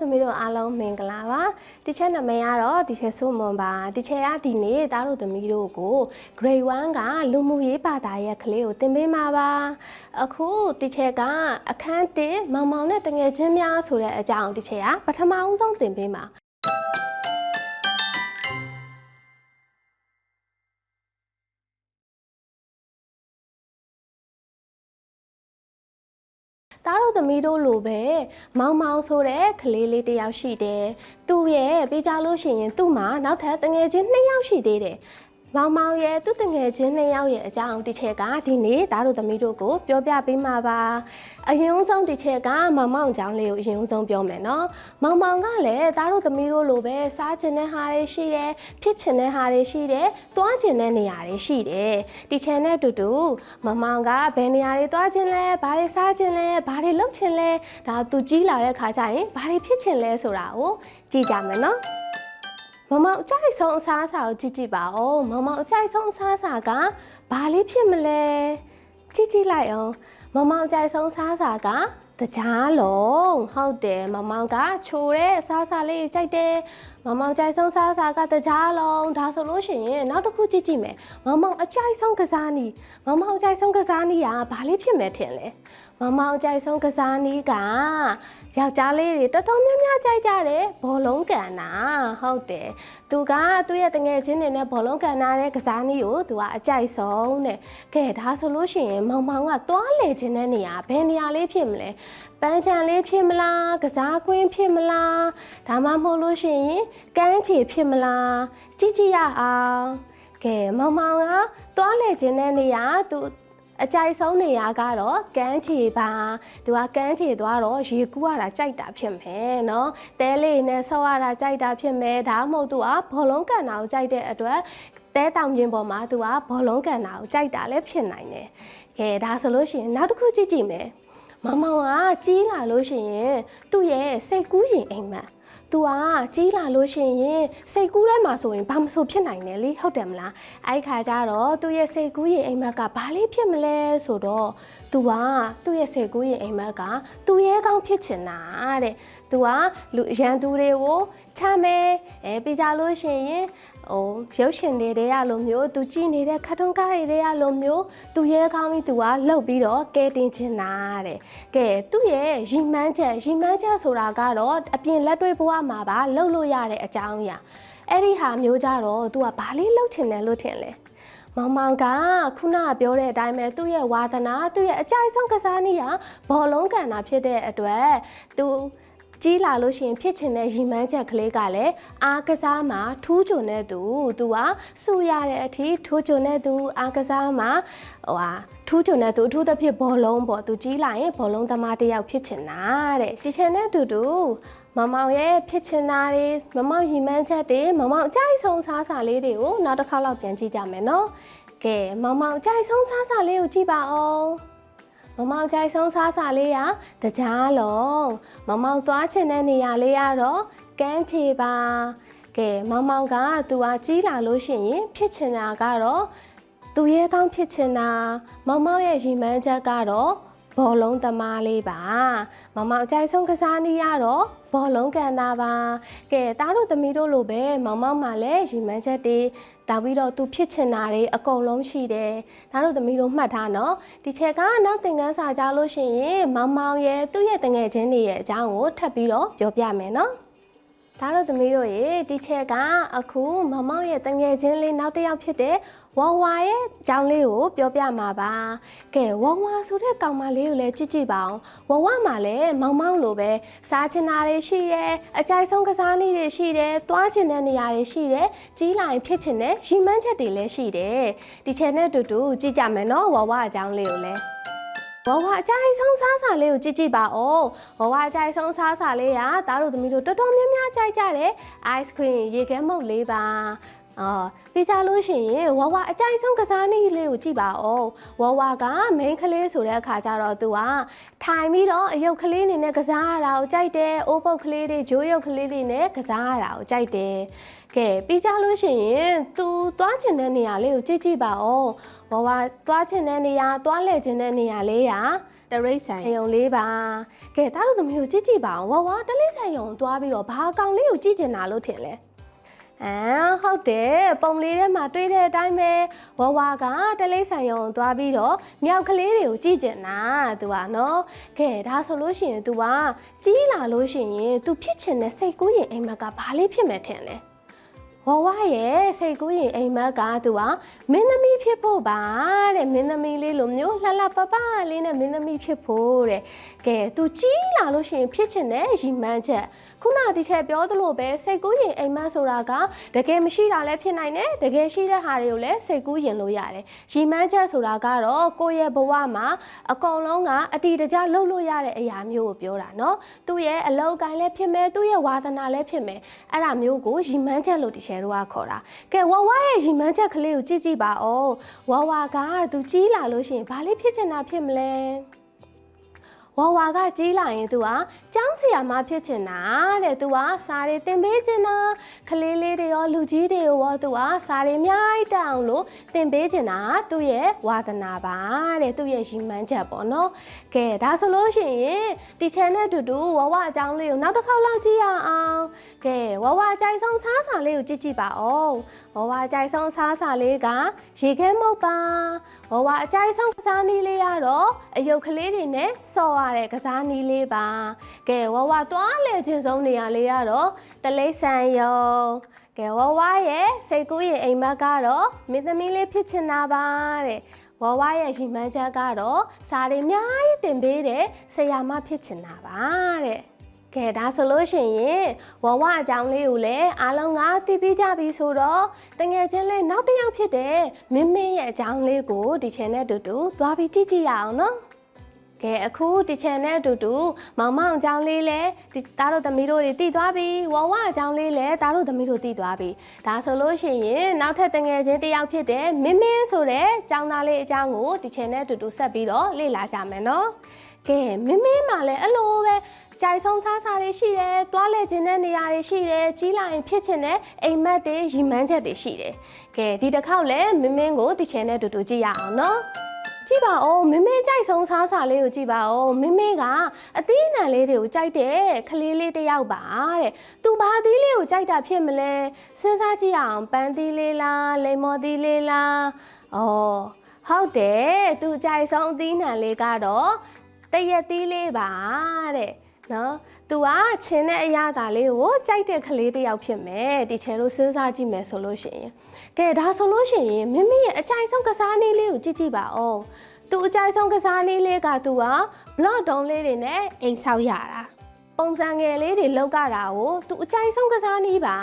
သမီးတို့အားလုံးမင်္ဂလာပါဒီချက်နာမည်ကတော့ဒီချက်ဆိုမွန်ပါဒီချက်ကဒီနေ့သားတို့သမီးတို့ကို grade 1ကလူမှုရေးဘာသာရဲ့ကလေးကိုသင်ပေးမှာပါအခုဒီချက်ကအခန်း1မောင်မောင်နဲ့တငယ်ချင်းများဆိုတဲ့အကြောင်းဒီချက်ကပထမဦးဆုံးသင်ပေးမှာ တားတို့သမီးတို့လိုပဲမောင်မောင်ဆိုတဲ့ကလေးလေးတစ်ယောက်ရှိတယ်။သူ့ရဲ့ပေးကြလို့ရှိရင်သူ့မှာနောက်ထပ်တငယ်ချင်းနှစ်ယောက်ရှိသေးတယ်။ မောင်မောင်ရဲ့သူ့တငယ်ချင်းနှစ်ယောက်ရဲ့အကြောင်းတစ်ချက်ကဒီနေ့တားတို့သမီးတို့ကိုပြောပြပေးမှာပါ။အရင်ဆုံးတစ်ချက်ကမောင်မောင်အကြောင်းလေးကိုအရင်ဆုံးပြောမယ်နော်။မောင်မောင်ကလည်းတားတို့သမီးတို့လိုပဲစားချင်တဲ့ဟာတွေရှိတယ်။ဖြစ်ချင်တဲ့ဟာတွေရှိတယ်။သွားချင်တဲ့နေရာတွေရှိတယ်။ဒီချန်နဲ့အတူတူမောင်မောင်ကဘယ်နေရာတွေသွားချင်လဲ။ဘာတွေစားချင်လဲ။ဘာတွေလုပ်ချင်လဲ။ဒါသူကြီးလာတဲ့ခါကျရင်ဘာတွေဖြစ်ချင်လဲဆိုတာကိုကြည့်ကြမယ်နော်။ မမောင်အကြိုက်ဆုံးအစားအစာကိုကြည့်ကြည့်ပါဦးမမောင်အကြိုက်ဆုံးအစားအစာကဘာလေးဖြစ်မလဲကြည့်ကြည့်လိုက်အောင်မမောင်အကြိုက်ဆုံးအစားအစာကတကြားလုံးဟုတ်တယ်မမောင်ကချိုတဲ့အစားအစာလေးကြိုက်တယ်မမောင်ကြိုက်ဆုံးအစားအစာကတကြားလုံးဒါဆိုလို့ရှိရင်နောက်တစ်ခုကြည့်ကြည့်မယ်မမောင်အကြိုက်ဆုံးကစားနည်းမမောင်အကြိုက်ဆုံးကစားနည်းကဘာလေးဖြစ်မယ်ထင်လဲမမောင်အကြိုက်ဆုံးကစားနည်းက ယောက်ျားလေးတွေတော်တော်များများကြိုက်ကြတယ်ဘောလုံးကန်တာဟုတ်တယ်သူကသူ့ရဲ့တငယ်ချင်းတွေနဲ့ဘောလုံးကန်တာတဲ့ကစားနည်းကိုသူကအကြိုက်ဆုံးတဲ့ကဲဒါဆိုလို့ရှိရင်မောင်မောင်ကသွားလေခြင်းတဲ့နေရာဘယ်နေရာလေးဖြစ်မလဲပန်းချံလေးဖြစ်မလားကစားကွင်းဖြစ်မလားဒါမှမဟုတ်လို့ရှိရင်ကမ်းခြေဖြစ်မလားကြည့်ကြည့်ရအောင်ကဲမောင်မောင်ကသွားလေခြင်းတဲ့နေရာသူ အကြိုက်ဆုံးနေရာကတော့ကန်းချေပါသူကကန်းချေသွားတော့ရေကူးရတာကြိုက်တာဖြစ်မယ်နော်တဲလေးနဲ့ဆော့ရတာကြိုက်တာဖြစ်မယ်ဒါမှမဟုတ်သူကဘောလုံးကန်တာကိုကြိုက်တဲ့အတွက်တဲတောင်ပြင်ပေါ်မှာသူကဘောလုံးကန်တာကိုကြိုက်တာလည်းဖြစ်နိုင်တယ်ကဲဒါဆိုလို့ရှိရင်နောက်တစ်ခုကြည့်ကြည့်မယ်မမောင်ကကြီးလာလို့ရှိရင်သူ့ရဲ့စိတ်ကူးရင်အိမ်မက် तू อ่ะကြီးလာလို့ရှိရင်စိတ်ကူးထဲမှာဆိုရင်ဘာမဆိုဖြစ်နိုင်တယ်လေဟုတ်တယ်မလားအဲ့ခါကျတော့သူ့ရဲ့စိတ်ကူးရင်အိမ်မက်ကဘာလေးဖြစ်မလဲဆိုတော့ तू อ่ะသူ့ရဲ့စိတ်ကူးရင်အိမ်မက်ကသူ့ရဲ့ကောင်းဖြစ်ချင်တာတဲ့ तू อ่ะလူရန်သူတွေကိုချမယ်အဲပြကြလို့ရှိရင် ဟိုရုပ်ရှင်တွေတွေကလိုမျိုးသူကြည့်နေတဲ့ခတ်ထွန်းကားတွေတွေကလိုမျိုးသူရဲကောင်းပြီးသူကလှုပ်ပြီးတော့ကဲတင်ချင်တာတဲ့ကဲသူ့ရဲ့ရီမန်းချက်ရီမန်းချက်ဆိုတာကတော့အပြင်လက်တွေ့ဘဝမှာပါလှုပ်လို့ရတဲ့အကြောင်းအရာအဲ့ဒီဟာမျိုးကြတော့ तू ကဘာလေးလှုပ်ချင်တယ်လို့ထင်လဲမောင်မောင်ကခုနကပြောတဲ့အတိုင်းပဲသူ့ရဲ့ဝါသနာသူ့ရဲ့အကြိုက်ဆုံးကစားနည်းကဘောလုံးကန်တာဖြစ်တဲ့အတွက်သူ ကြီးလာလို့ရှိရင်ဖြစ်ချင်တဲ့ရီမန်းချက်ကလေးကလည်းအားကစားမှာထူးချွန်တဲ့သူသူကစူရတဲ့အထိထူးချွန်တဲ့သူအားကစားမှာဟိုဟာထူးချွန်တဲ့သူအထူးသဖြင့်ဘောလုံးပေါ့သူကြီးလာရင်ဘောလုံးသမားတစ်ယောက်ဖြစ်ချင်တာတဲ့ဒီချင်တဲ့အတူတူမမောင်ရဲ့ဖြစ်ချင်တာတွေမမောင်ရီမန်းချက်တွေမမောင်အကြိုက်ဆုံးစားစာလေးတွေကိုနောက်တစ်ခါတော့ပြန်ကြည့်ကြမယ်နော်ကဲမောင်မောင်အကြိုက်ဆုံးစားစာလေးကိုကြည့်ပါအောင် မောင်မောင်အကြိုက်ဆုံးစားစာလေးကတကြားလုံးမောင်မောင်သွားချင်တဲ့နေရာလေးကတော့ကမ်းခြေပါကဲမောင်မောင်ကသူကကြီးလာလို့ရှိရင်ဖြစ်ချင်တာကတော့သူရဲ့ကောင်းဖြစ်ချင်တာမောင်မောင်ရဲ့ရီမန်းချက်ကတော့ဘောလုံးသမားလေးပါမင်မောင်အကြိုက်ဆုံးကစားနည်းရတော့ဘောလုံးကန်တာပါကဲတားတို့သမီးတို့လိုပဲမောင်မောင်မှလည်းရီမန်းချက်တွေ ဒါပြီးတော့သူဖြစ်ချင်တာတွေအကုန်လုံးရှိတယ်ဒါတို့သမီးတို့မှတ်ထားနော်ဒီချက်ကနောက်သင်ခန်းစာကြားလို့ရှိရင်မောင်မောင်ရဲ့သူ့ရဲ့တငယ်ချင်းတွေရဲ့အကြောင်းကိုထပ်ပြီးတော့ပြောပြမယ်နော် ဒါတော့သမီးတို့ရေဒီချက်ကအခုမမောင်ရဲ့တငယ်ချင်းလေးနောက်တစ်ယောက်ဖြစ်တဲ့ဝဝရဲ့အကြောင်းလေးကိုပြောပြမှာပါကဲဝဝဆိုတဲ့ကောင်မလေးကိုလည်းကြည့်ကြည့်ပါအောင်ဝဝမှာလည်းမောင်မောင်လိုပဲစားချင်တာတွေရှိတယ်အကြိုက်ဆုံးကစားနည်းတွေရှိတယ်သွားချင်တဲ့နေရာတွေရှိတယ်ကြီးလာရင်ဖြစ်ချင်တဲ့ရီမန်းချက်တွေလည်းရှိတယ်ဒီချက်နဲ့အတူတူကြည့်ကြမယ်နော်ဝဝအကြောင်းလေးကိုလည်း ဝဝအကြိုက်ဆုံးစားစာလေးကိုကြည့်ကြည့်ပါဦးဝဝအကြိုက်ဆုံးစားစာလေးကသားတို့သမီးတို့တော်တော်များများကြိုက်ကြတယ် ice cream ရေခဲမုတ်လေးပါ အော်ပြီးကြလို့ရှိရင်ဝဝအကြိုက်ဆုံးကစားနည်းလေးကိုကြည့်ပါဦးဝဝက main ကလေးဆိုတဲ့အခါကျတော့သူကထိုင်ပြီးတော့အယုတ်ကလေးနေနဲ့ကစားရတာကိုကြိုက်တယ်အိုးပုတ်ကလေးတွေဂျိုးရုပ်ကလေးတွေနဲ့ကစားရတာကိုကြိုက်တယ်ကဲပြီးကြလို့ရှိရင် तू သွားချင်တဲ့နေရာလေးကိုကြည့်ကြည့်ပါဦးဘဝသွားချင်တဲ့နေရာသွားလဲချင်တဲ့နေရာလေးရာတရိတ်ဆိုင်ယုံလေးပါကဲတားတို့သမီးကိုကြည့်ကြည့်ပါအောင်ဝါဝါတလိတ်ဆိုင်ယုံကိုသွားပြီးတော့ဘာအကောင်လေးကိုကြည့်ကျင်တာလို့ထင်လဲ အမ်ဟုတ်တယ်ပုံလေးထဲမှာတွေးတဲ့အတိုင်းပဲဝဝကတလေးဆိုင်ရုံသွားပြီးတော့မြောက်ကလေးတွေကိုကြည့်ကျင်တာသူကနော်ကဲဒါဆိုလို့ရှိရင် तू ကကြီးလာလို့ရှိရင် तू ဖြစ်ချင်တဲ့စိတ်ကူးရင်အိမ်မက်ကဘာလေးဖြစ်မယ်ထင်လဲဝဝရဲ့စိတ်ကူးရင်အိမ်မက်ကသူကမင်းသမီးဖြစ်ဖို့ပါတဲ့မင်းသမီးလေးလိုမျိုးလှလှပပလေးနဲ့မင်းသမီးဖြစ်ဖို့တဲ့ကဲ तू ကြီးလာလို့ရှိရင်ဖြစ်ချင်တဲ့ရည်မှန်းချက် ခုနဒီချက်ပြောသလိုပဲစိတ်ကူးရင်အိမ်မက်ဆိုတာကတကယ်မရှိတာလည်းဖြစ်နိုင်တယ်တကယ်ရှိတဲ့ဟာတွေကိုလည်းစိတ်ကူးရင်လို့ရတယ်ရီမှန်းချက်ဆိုတာကတော့ကိုယ့်ရဲ့ဘဝမှာအကုန်လုံးကအတီတကျလှုပ်လို့ရတဲ့အရာမျိုးကိုပြောတာเนาะသူ့ရဲ့အလောက်ကိုင်းလည်းဖြစ်မယ်သူ့ရဲ့ဝါသနာလည်းဖြစ်မယ်အဲ့ဒါမျိုးကိုရီမှန်းချက်လို့ဒီချက်တို့ကခေါ်တာကဲဝဝရဲ့ရီမှန်းချက်ကလေးကိုကြည့်ကြည့်ပါဦးဝဝကသူကြီးလာလို့ရှိရင်ဘာလေးဖြစ်ချင်တာဖြစ်မလဲ ဝါဝါကကြီးလာရင် तू ဟာကျောင်းဆရာမဖြစ်ချင်တာတဲ့ तू ဟာစာတွေသင်ပေးချင်တာကလေးလေးတွေရောလူကြီးတွေရော तू ဟာစာတွေအများကြီးတောင်းလို့သင်ပေးချင်တာသူ့ရဲ့ဝါသနာပါတဲ့သူ့ရဲ့ရည်မှန်းချက်ပေါ့နော်ကဲဒါဆိုလို့ရှိရင်တီချန်နဲ့အတူတူဝါဝါအကြောင်းလေးကိုနောက်တစ်ခေါက်လောက်ကြည့်ရအောင်ကဲဝါဝါအကြိုက်ဆုံးစားစာလေးကိုကြည့်ကြည့်ပါဦးဝဝအကြိုက်ဆုံးစားစာလေးကရေခဲမုတ်ပါဝဝအကြိုက်ဆုံးကစားနည်းလေးကတော့အယုတ်ကလေးတွေနဲ့စော်ရတဲ့ကစားနည်းလေးပါကဲဝဝသွားလေခြင်းဆုံးနေရာလေးကတော့တလိษံယုံကဲဝဝရဲ့စိတ်ကူးရဲ့အိမ်မက်ကတော့မင်းသမီးလေးဖြစ်ချင်တာပါတဲ့ဝဝရဲ့ရီမှန်းချက်ကတော့စာတွေအများကြီးသင်ပေးတဲ့ဆရာမဖြစ်ချင်တာပါတဲ့ ကဲဒါဆိုလို့ရှိရင်ဝဝအကြောင်းလေးကိုလည်းအားလုံးကသိပြီးကြပြီဆိုတော့တငယ်ချင်းလေးနောက်တစ်ယောက်ဖြစ်တဲ့မင်းမင်းရဲ့အကြောင်းလေးကိုဒီ channel တူတူသွားပြီးကြည့်ကြည့်ရအောင်နော်ကဲအခုဒီ channel တူတူမောင်မောင်အကြောင်းလေးလည်းဒီသားတို့သမီးတို့တွေတည်သွားပြီဝဝအကြောင်းလေးလည်းသားတို့သမီးတို့တည်သွားပြီဒါဆိုလို့ရှိရင်နောက်ထပ်တငယ်ချင်းတစ်ယောက်ဖြစ်တဲ့မင်းမင်းဆိုတဲ့ကျောင်းသားလေးအကြောင်းကိုဒီ channel တူတူဆက်ပြီးတော့လေ့လာကြမယ်နော်ကဲမင်းမင်းမှလည်းအဲ့လိုပဲ ကြိုက်ဆုံးစားစားတွေရှိတယ်။သွားလဲခြင်းတဲ့နေရာတွေရှိတယ်။ကြီးလာရင်ဖြစ်ချင်တဲ့အိမ်မက်တွေရီမန်းချက်တွေရှိတယ်။ကဲဒီတစ်ခေါက်လဲမင်းမင်းကိုဒီချန်နဲ့တူတူကြည့်ရအောင်နော်။ကြည့်ပါဦးမင်းမင်းကြိုက်ဆုံးစားစားလေးကိုကြည့်ပါဦးမင်းမင်းကအသီးအနှံလေးတွေကိုကြိုက်တယ်ခလေးလေးတစ်ယောက်ပါတဲ့။ तू ဘာသီးလေးကိုကြိုက်တာဖြစ်မလဲ။စဉ်းစားကြည့်အောင်ပန်းသီးလေးလားလိမ္မော်သီးလေးလား။အော်ဟုတ်တယ်။ तू ကြိုက်ဆုံးအသီးအနှံလေးကတော့တရက်သီးလေးပါတဲ့။ နော်သူကချင်းတဲ့အရာသားလေးကိုကြိုက်တဲ့ကလေးတစ်ယောက်ဖြစ်မယ်တီချယ်လို့စဉ်းစားကြည့်မယ်ဆိုလို့ရှိရင်ကဲဒါဆိုလို့ရှိရင်မိမိရဲ့အကြိုက်ဆုံးကစားနည်းလေးကိုကြည့်ကြည့်ပါဦးသူအကြိုက်ဆုံးကစားနည်းလေးကသူက block down လေးတွေနဲ့အိမ်ဆောက်ရတာပုံစံငယ်လေးတွေလောက်ကတာကိုသူအကြိုက်ဆုံးကစားနည်းပါ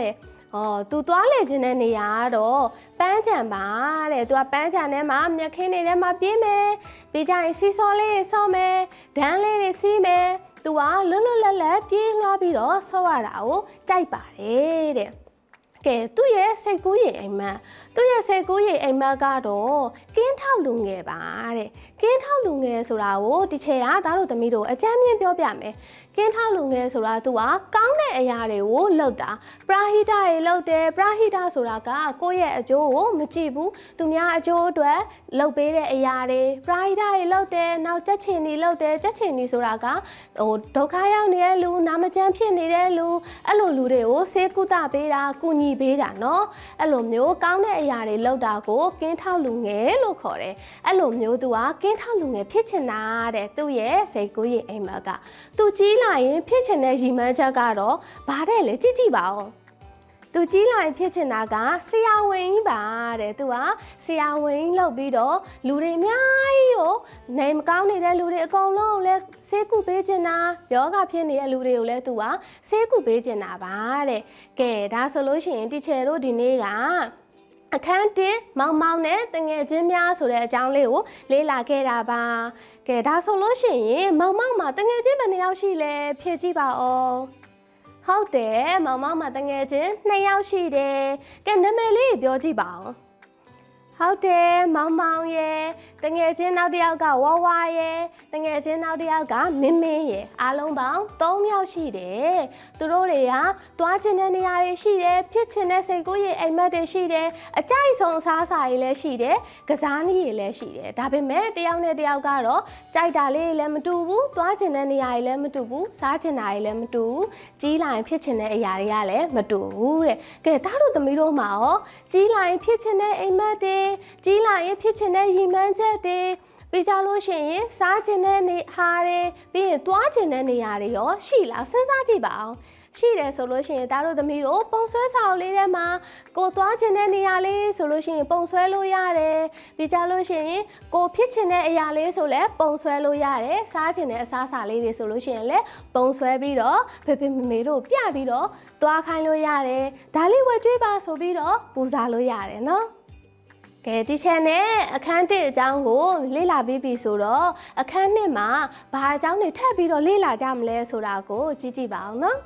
တဲ့ဩသူသွားလေခြင်းတဲ့နေရာတော့ပန်းချံပါတဲ့သူကပန်းချံထဲမှာမြက်ခင်းတွေထဲမှာပြေးမယ်ပြီးကြရင်စီစောလေးတွေဆော့မယ်ဒန်းလေးတွေစီးမယ် तू ကလွတ်လွတ်လပ်လပ်ပြေးလွှားပြီးတော့ဆော့ရတာကိုကြိုက်ပါတယ်တဲ့။ကဲသူ့ရဲ့စိတ်ကူးရင်အိမ်မက် သူ့ရဲ့စိတ်ကူးရင်အိမ်မက်ကတော့ကင်းထောက်လူငယ်ပါတဲ့။ကင်းထောက်လူငယ်ဆိုတာကိုဒီချေကသားတို့သမီးတို့အကြမ်းမြင်ပြောပြမယ်။ကင်းထောက်လူငယ်ဆိုတာ तू ကကောင်းတဲ့အရာတွေကိုလုပ်တာပရာဟိတတွေလုပ်တယ်ပရာဟိတဆိုတာကကိုယ့်ရဲ့အကျိုးကိုမကြည့်ဘူးသူများအကျိုးအတွက်လုပ်ပေးတဲ့အရာတွေပရာဟိတတွေလုပ်တယ်နောက်ကြက်ချင်တွေလုပ်တယ်ကြက်ချင်တွေဆိုတာကဟိုဒုက္ခရောက်နေတဲ့လူနာမကျန်းဖြစ်နေတဲ့လူအဲ့လိုလူတွေကိုဆေးကုသပေးတာကုညီပေးတာเนาะအဲ့လိုမျိုးကောင်းတဲ့အ ရာတွေလုပ်တာကိုကင်းထောက်လူငယ်လို့ခေါ်တယ်အဲ့လိုမျိုး तू ကကင်းထောက်လူငယ်ဖြစ်ချင်တာတဲ့သူ့ရဲ့စိတ်ကူးရင်အိမ်မက်ကသူကြီးလာရင်ဖြစ်ချင်တဲ့ရီမန်းချက်ကတော့ဘာတဲ့လဲကြည့်ကြည့်ပါဦးသူကြီးလာရင်ဖြစ်ချင်တာကဆရာဝန်ကြီးပါတဲ့သူကဆရာဝန်ကြီးလုပ်ပြီးတော့လူတွေအများကြီးကိုနေမကောင်းနေတဲ့လူတွေအကုန်လုံးကိုလည်းဆေးကုပေးချင်တာယောဂဖြစ်နေတဲ့လူတွေကိုလည်းသူကဆေးကုပေးချင်တာပါတဲ့ကဲဒါဆိုလို့ရှိရင်တီချယ်တို့ဒီနေ့က အခန်းတစ်မောင်မောင်နဲ့တငယ်ချင်းများဆိုတဲ့အကြောင်းလေးကိုလေ့လာခဲ့တာပါကဲဒါဆိုလို့ရှိရင်မောင်မောင်မှာတငယ်ချင်းဘယ်နှယောက်ရှိလဲဖြည့်ကြည့်ပါဦးဟုတ်တယ်မောင်မောင်မှာတငယ်ချင်း2ယောက်ရှိတယ်ကဲနာမည်လေးပြောကြည့်ပါဦးဟုတ်တယ်မောင်မောင်ရဲ့ တတငယ်ချင်းနောက်တစ်ယောက်ကဝဝရဲ့တငယ်ချင်းနောက်တစ်ယောက်ကမင်းမင်းရဲ့အားလုံးပေါင်း3ယောက်ရှိတယ်သူတို့တွေကတွားချင်တဲ့နေရာတွေရှိတယ်ဖြစ်ချင်တဲ့စိတ်ကူးရဲ့အိမ်မက်တွေရှိတယ်အကြိုက်ဆုံးအစားအစာတွေလည်းရှိတယ်ကစားနည်းတွေလည်းရှိတယ်ဒါပေမဲ့တစ်ယောက်နဲ့တစ်ယောက်ကတော့ကြိုက်တာလေးတွေလည်းမတူဘူးတွားချင်တဲ့နေရာတွေလည်းမတူဘူးစားချင်တာတွေလည်းမတူဘူးကြီးလာရင်ဖြစ်ချင်တဲ့အရာတွေကလည်းမတူဘူးတဲ့ကဲသားတို့သမီးတို့မှာရောကြီးလာရင်ဖြစ်ချင်တဲ့အိမ်မက်တွေကြီးလာရင်ဖြစ်ချင်တဲ့ရည်မှန်းချက်တွေပြီးကြလို့ရှိရင်စားချင်တဲ့နေဟာတွေပြီးရင်တွားချင်တဲ့နေရာတွေရောရှိလားစဉ်းစားကြည့်ပါအောင်ရှိတယ်ဆိုလို့ရှိရင်သားတို့သမီးတို့ပုံဆွဲစာအုပ်လေးထဲမှာကိုသွားချင်တဲ့နေရာလေးဆိုလို့ရှိရင်ပုံဆွဲလို့ရတယ်ပြီးကြလို့ရှိရင်ကိုဖြစ်ချင်တဲ့အရာလေးဆိုလည်းပုံဆွဲလို့ရတယ်စားချင်တဲ့အစားအစာလေးတွေဆိုလို့ရှိရင်လည်းပုံဆွဲပြီးတော့ဖေဖေမေမေတို့ပြပြီးတော့သွားခိုင်းလို့ရတယ်ဒါလေးဝယ်ကြွေးပါဆိုပြီးတော့ပူဇော်လို့ရတယ်နော် ကဲဒီချက်နဲ့အခန်းတစ်အကြောင်းကိုလေ့လာပြီးပြီဆိုတော့အခန်းနှစ်မှာဘာအကြောင်းတွေထပ်ပြီးတော့လေ့လာကြမလဲဆိုတာကိုကြည့်ကြည့်ပါအောင်နော်